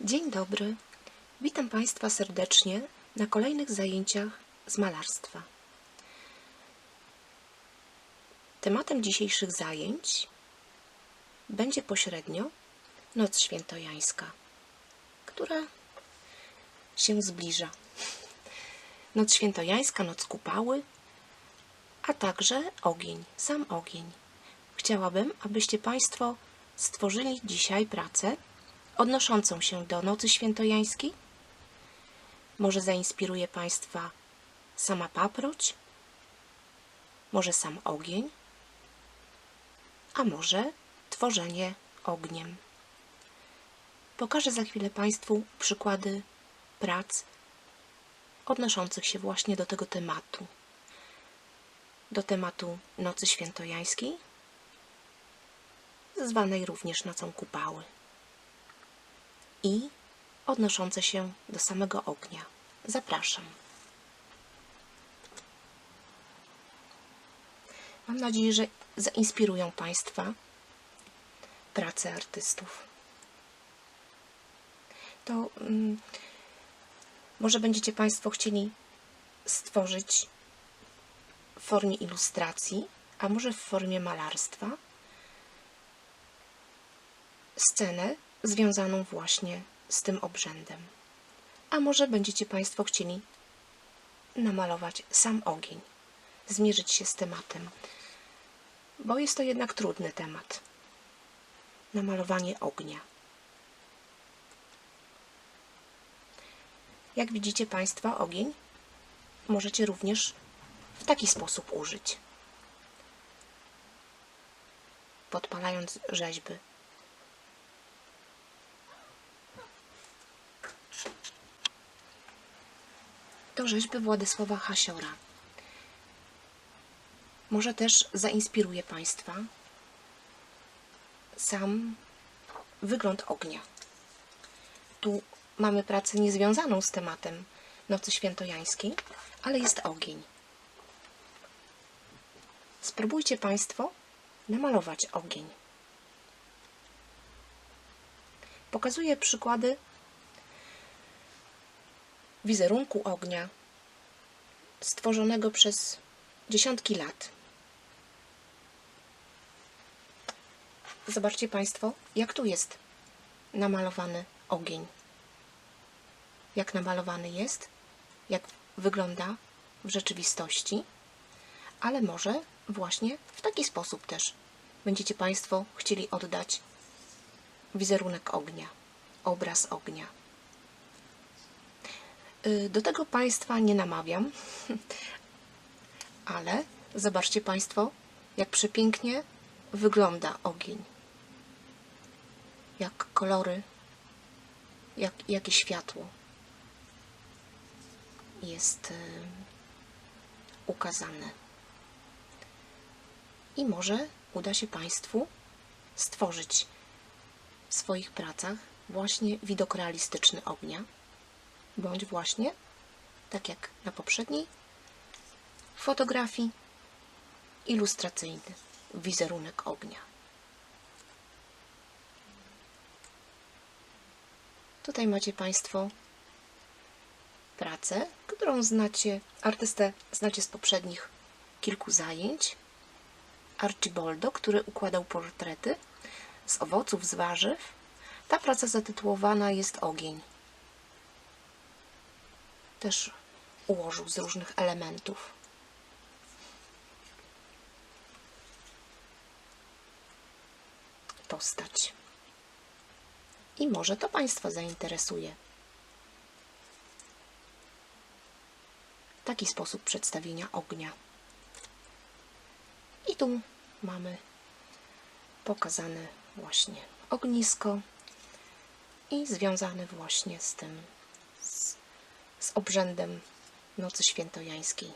Dzień dobry. Witam Państwa serdecznie na kolejnych zajęciach z malarstwa. Tematem dzisiejszych zajęć będzie pośrednio Noc Świętojańska, która się zbliża. Noc Świętojańska, Noc Kupały, a także ogień, sam ogień. Chciałabym, abyście Państwo stworzyli dzisiaj pracę odnoszącą się do Nocy Świętojańskiej. Może zainspiruje Państwa sama paproć, może sam ogień, a może tworzenie ogniem. Pokażę za chwilę Państwu przykłady prac odnoszących się właśnie do tego tematu. Do tematu Nocy Świętojańskiej, zwanej również Nocą Kupały i odnoszące się do samego ognia. Zapraszam. Mam nadzieję, że zainspirują Państwa prace artystów. To mm, może będziecie Państwo chcieli stworzyć w formie ilustracji, a może w formie malarstwa scenę związaną właśnie z tym obrzędem. A może będziecie Państwo chcieli namalować sam ogień, zmierzyć się z tematem, bo jest to jednak trudny temat. Namalowanie ognia. Jak widzicie Państwo, ogień możecie również w taki sposób użyć. Podpalając rzeźby to rzeźby Władysława Hasiora. Może też zainspiruje Państwa sam wygląd ognia. Tu mamy pracę niezwiązaną z tematem Nocy Świętojańskiej, ale jest ogień. Spróbujcie Państwo namalować ogień. Pokazuję przykłady wizerunku ognia stworzonego przez dziesiątki lat. Zobaczcie Państwo, jak tu jest namalowany ogień. Jak namalowany jest, jak wygląda w rzeczywistości, ale może właśnie w taki sposób też będziecie Państwo chcieli oddać wizerunek ognia, obraz ognia. Y, Do tego Państwa nie namawiam, ale zobaczcie Państwo, jak przepięknie wygląda ogień. Jak kolory, jak, jakie światło jest y, ukazane. I może uda się Państwu stworzyć w swoich pracach właśnie widok realistyczny ognia bądź właśnie, tak jak na poprzedniej fotografii, ilustracyjny wizerunek ognia. Tutaj macie Państwo pracę, którą znacie, artystę znacie z poprzednich kilku zajęć. Archibaldo, który układał portrety z owoców, z warzyw. Ta praca zatytułowana jest Ogień też ułożył z różnych elementów. Postać. I może to Państwa zainteresuje. Taki sposób przedstawienia ognia. I tu mamy pokazane właśnie ognisko i związane właśnie z tym z obrzędem Nocy Świętojańskiej.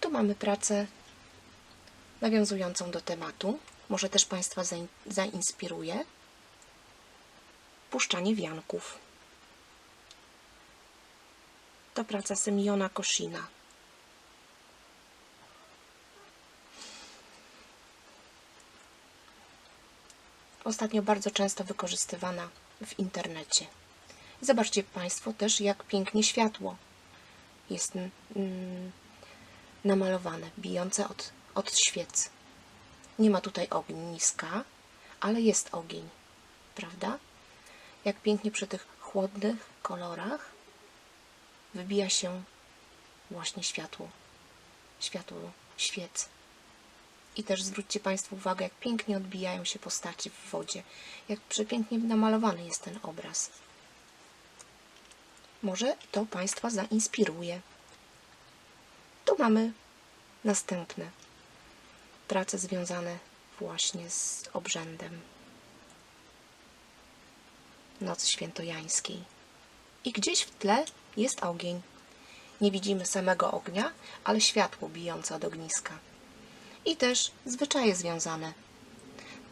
Tu mamy pracę nawiązującą do tematu. Może też Państwa zainspiruje puszczanie wianków. To praca Semiona Koszina. Ostatnio bardzo często wykorzystywana w internecie. Zobaczcie Państwo też, jak pięknie światło jest mm, namalowane, bijące od, od świec. Nie ma tutaj ogniska, ale jest ogień, prawda? Jak pięknie przy tych chłodnych kolorach wybija się właśnie światło, światło świec. I też zwróćcie Państwo uwagę, jak pięknie odbijają się postaci w wodzie, jak przepięknie namalowany jest ten obraz. Może to Państwa zainspiruje. Tu mamy następne prace związane właśnie z obrzędem Nocy Świętojańskiej. I gdzieś w tle jest ogień. Nie widzimy samego ognia, ale światło bijące od ogniska. I też zwyczaje związane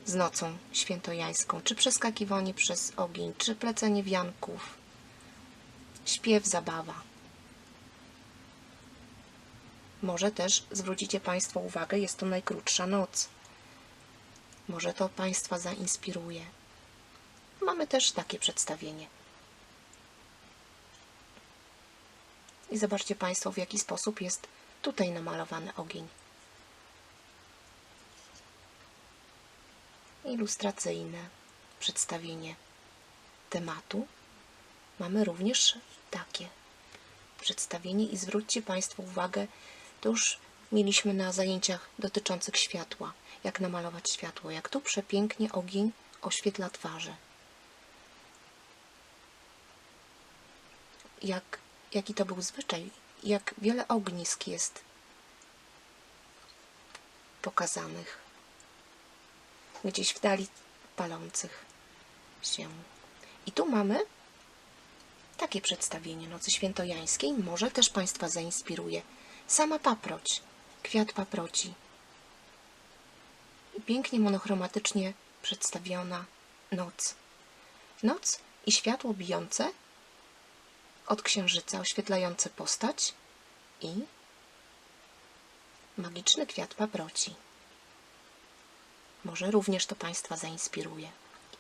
z nocą świętojańską, czy przeskakiwanie przez ogień, czy plecenie wianków, śpiew, zabawa. Może też zwrócicie Państwo uwagę, jest to najkrótsza noc. Może to Państwa zainspiruje. Mamy też takie przedstawienie. I zobaczcie Państwo, w jaki sposób jest tutaj namalowany ogień. Ilustracyjne przedstawienie tematu. Mamy również takie przedstawienie i zwróćcie Państwo uwagę, to już mieliśmy na zajęciach dotyczących światła, jak namalować światło, jak tu przepięknie ogień oświetla twarze. Jak, jaki to był zwyczaj, jak wiele ognisk jest pokazanych gdzieś w dali palących się. I tu mamy takie przedstawienie Nocy Świętojańskiej. Może też Państwa zainspiruje. Sama paproć, kwiat paproci. Pięknie monochromatycznie przedstawiona noc. Noc i światło bijące od księżyca, oświetlające postać i magiczny kwiat paproci. Może również to Państwa zainspiruje.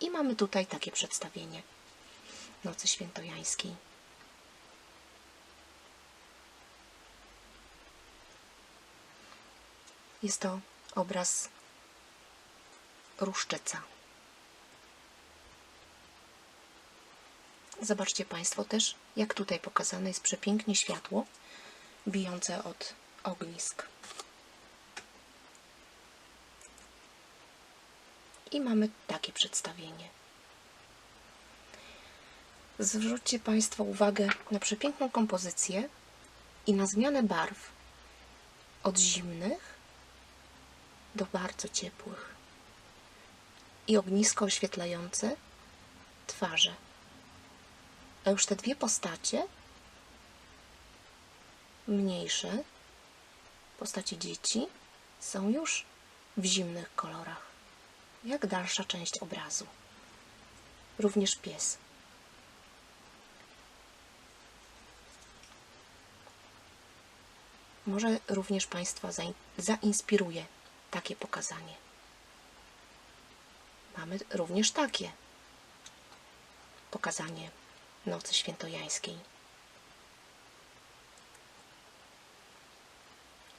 I mamy tutaj takie przedstawienie Nocy Świętojańskiej. Jest to obraz ruszczyca. Zobaczcie Państwo też, jak tutaj pokazane jest przepięknie światło bijące od ognisk. I mamy takie przedstawienie. Zwróćcie Państwo uwagę na przepiękną kompozycję i na zmianę barw od zimnych do bardzo ciepłych i ognisko oświetlające twarze. A już te dwie postacie, mniejsze, postacie dzieci, są już w zimnych kolorach, jak dalsza część obrazu. Również pies. Może również Państwa zainspiruje takie pokazanie. Mamy również takie pokazanie Nocy Świętojańskiej.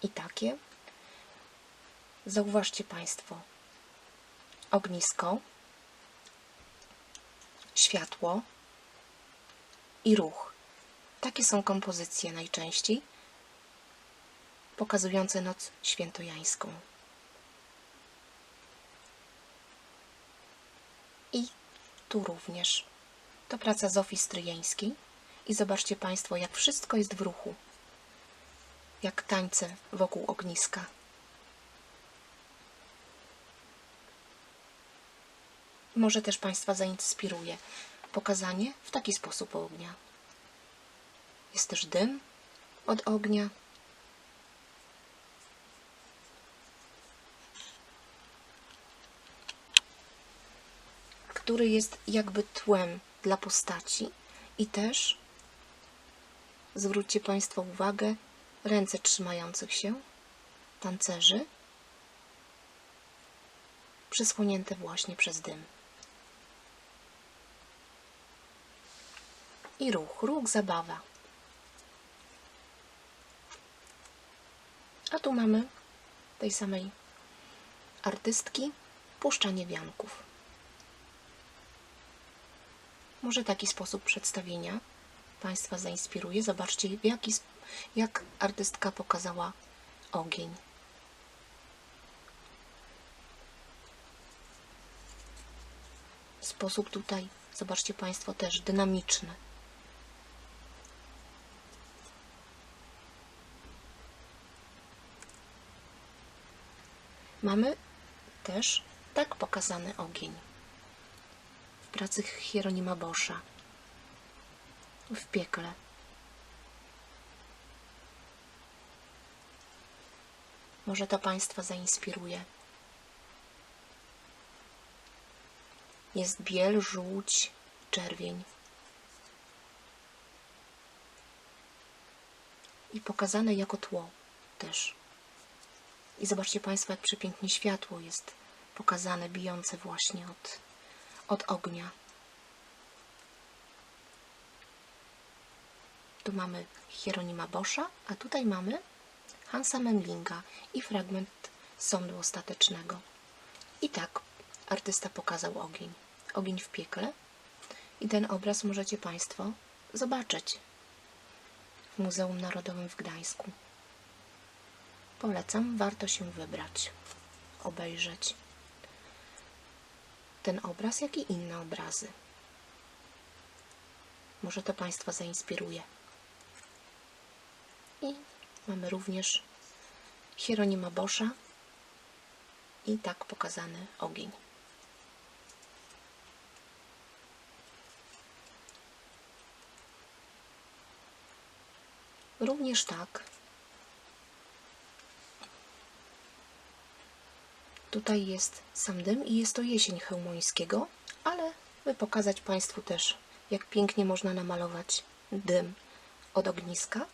I takie, zauważcie Państwo, ognisko, światło i ruch. Takie są kompozycje najczęściej pokazujące noc świętojańską. I tu również. To praca Zofii Stryjeńskiej. I zobaczcie Państwo, jak wszystko jest w ruchu. Jak tańce wokół ogniska. Może też Państwa zainspiruje pokazanie w taki sposób ognia. Jest też dym od ognia, który jest jakby tłem dla postaci i też zwróćcie Państwo uwagę ręce trzymających się tancerzy przysłonięte właśnie przez dym. I ruch, ruch, zabawa. A tu mamy tej samej artystki puszczanie wianków. Może taki sposób przedstawienia Państwa zainspiruje. Zobaczcie, w jaki, jak artystka pokazała ogień. Sposób tutaj, zobaczcie Państwo, też dynamiczny. Mamy też tak pokazany ogień w pracy Hieronima Boscha w piekle. Może to Państwa zainspiruje. Jest biel, żółć, czerwień. I pokazane jako tło też. I zobaczcie Państwo, jak przepięknie światło jest pokazane, bijące właśnie od, od ognia. Tu mamy Hieronima Boscha, a tutaj mamy Hansa Memlinga i fragment sądu ostatecznego. I tak artysta pokazał ogień. Ogień w piekle. I ten obraz możecie Państwo zobaczyć w Muzeum Narodowym w Gdańsku. Polecam, warto się wybrać, obejrzeć ten obraz, jak i inne obrazy. Może to Państwa zainspiruje. I mamy również Hieronima Boscha i tak pokazany ogień. Również tak Tutaj jest sam dym i jest to jesień chełmońskiego, ale by pokazać Państwu też, jak pięknie można namalować dym od ogniska.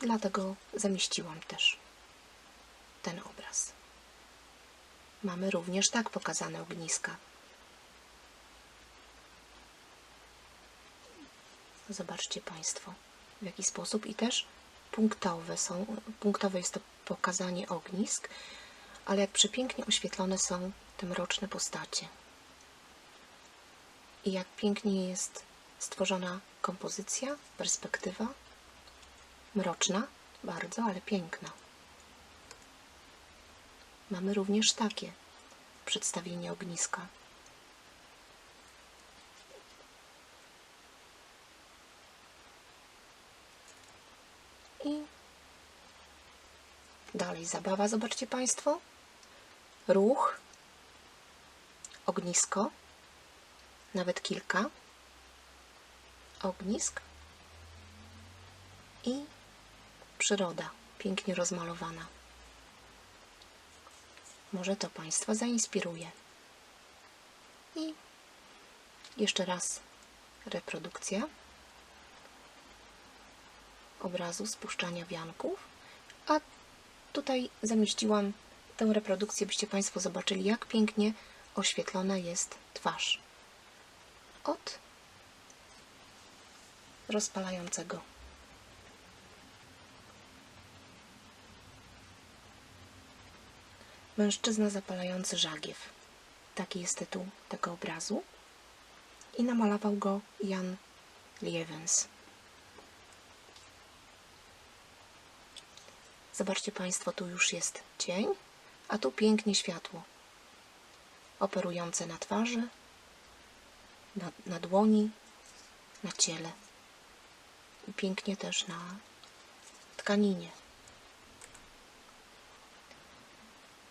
Dlatego zamieściłam też ten obraz. Mamy również tak pokazane ogniska. Zobaczcie Państwo, w jaki sposób i też punktowe są, punktowe jest to pokazanie ognisk, ale jak przepięknie oświetlone są te mroczne postacie. I jak pięknie jest stworzona kompozycja, perspektywa. Mroczna, bardzo, ale piękna. Mamy również takie przedstawienie ogniska. I dalej zabawa, zobaczcie Państwo. Ruch, ognisko, nawet kilka ognisk i przyroda pięknie rozmalowana. Może to Państwa zainspiruje. I jeszcze raz reprodukcja obrazu spuszczania wianków, tutaj zamieściłam tę reprodukcję, byście Państwo zobaczyli, jak pięknie oświetlona jest twarz od rozpalającego. Mężczyzna zapalający żagiew. Taki jest tytuł tego obrazu. I namalował go Jan Lievens. Zobaczcie Państwo, tu już jest cień, a tu pięknie światło operujące na twarzy, na, na dłoni, na ciele i pięknie też na tkaninie.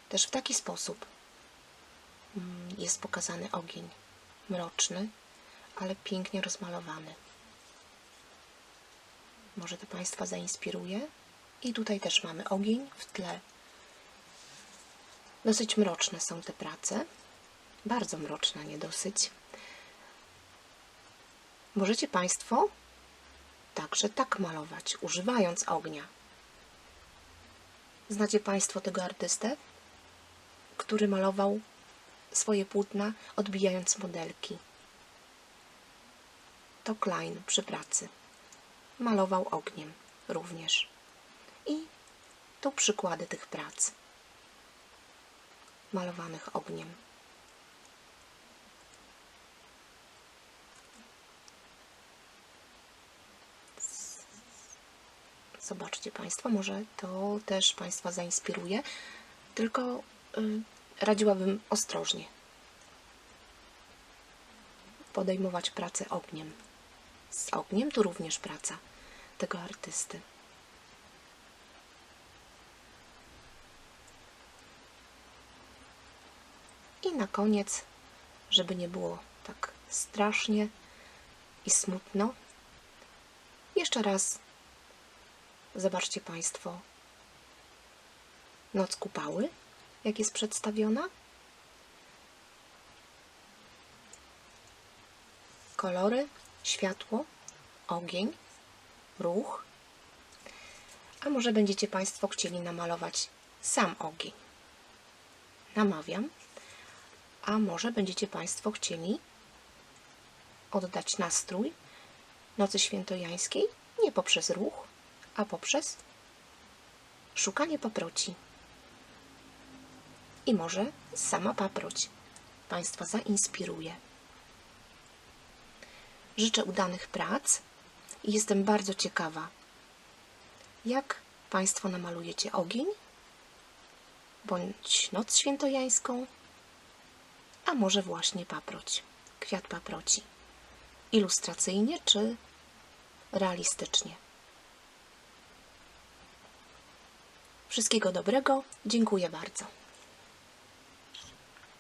Też w taki sposób mm, jest pokazany ogień mroczny, ale pięknie rozmalowany. Może to Państwa zainspiruje? I tutaj też mamy ogień w tle. Dosyć mroczne są te prace. Bardzo mroczne, nie dosyć. Możecie Państwo także tak malować, używając ognia. Znacie Państwo tego artystę, który malował swoje płótna odbijając modelki. to Klein przy pracy. Malował ogniem również. I tu przykłady tych prac malowanych ogniem. Zobaczcie Państwo, może to też Państwa zainspiruje, tylko y, radziłabym ostrożnie podejmować pracę ogniem. Z ogniem to również praca tego artysty. Na koniec, żeby nie było tak strasznie i smutno, jeszcze raz zobaczcie Państwo Noc Kupały, jak jest przedstawiona. Kolory, światło, ogień, ruch. A może będziecie Państwo chcieli namalować sam ogień? Namawiam. A może będziecie Państwo chcieli oddać nastrój Nocy Świętojańskiej nie poprzez ruch, a poprzez szukanie paproci. I może sama paproć Państwa zainspiruje. Życzę udanych prac i jestem bardzo ciekawa, jak Państwo namalujecie ogień bądź noc świętojańską, a może właśnie paproć, kwiat paproci. Ilustracyjnie czy realistycznie. Wszystkiego dobrego, dziękuję bardzo.